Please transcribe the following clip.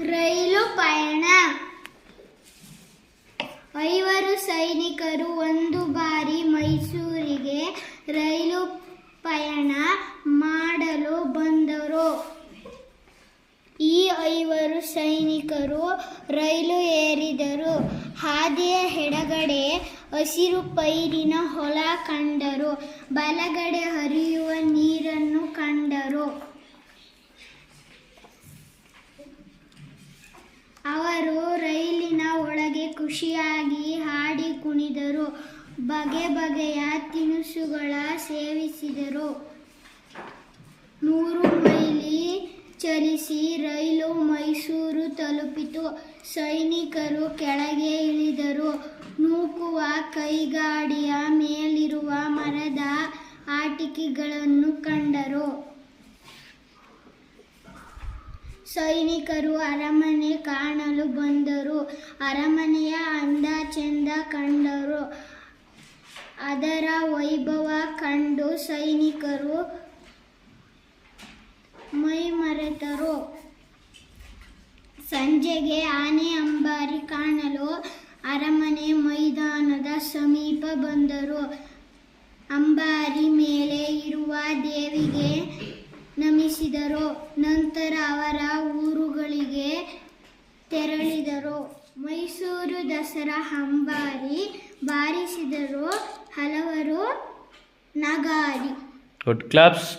ರೈಲು ಪಯಣ. ಐವರು ಸೈನಿಕರು ಒಂದು ಬಾರಿ ಮೈಸೂರಿಗೆ ರೈಲು ಪಯಣ ಮಾಡಲು ಬಂದರು. ಈ ಐವರು ಸೈನಿಕರು ರೈಲು ಏರಿದರು. ಹಾದಿಯ ಎಡಗಡೆ ಹಸಿರು ಪೈರಿನ ಹೊಲ ಕಂಡರು. ಬಲಗಡೆ ಹರಿಯುವ ನೀರನ್ನು ಬಗೆ ಬಗೆಯ ತಿನಿಸುಗಳ ಸೇವಿಸಿದರು. ನೂರು ಮೈಲಿ ಚಲಿಸಿ ರೈಲು ಮೈಸೂರು ತಲುಪಿತು. ಸೈನಿಕರು ಕೆಳಗೆ ಇಳಿದರು. ನೂಕುವ ಕೈಗಾಡಿಯ ಮೇಲಿರುವ ಮರದ ಆಟಿಕೆಗಳನ್ನು ಕಂಡರು. ಸೈನಿಕರು ಅರಮನೆ ಕಾಣಲು ಬಂದರು. ಅರಮನೆಯ ಅಂದ ಚೆಂದ ಕಂಡರು. ಅದರ ವೈಭವ ಕಂಡು ಸೈನಿಕರು ಮೈಮರೆತರು. ಸಂಜೆಗೆ ಆನೆ ಅಂಬಾರಿ ಕಾಣಲು ಅರಮನೆ ಮೈದಾನದ ಸಮೀಪ ಬಂದರು. ಅಂಬಾರಿ ಮೇಲೆ ಇರುವ ದೇವಿಗೆ ನಮಿಸಿದರು. ನಂತರ ಅವರ ಊರುಗಳಿಗೆ ತೆರಳಿದರು. ಮೈಸೂರು ದಸರಾ ಅಂಬಾರಿ ಬಾರಿಸಿದರು. ಹಲವರು ನಗಾರಿ ಗುಡ್ ಕ್ಲಾಪ್ಸ್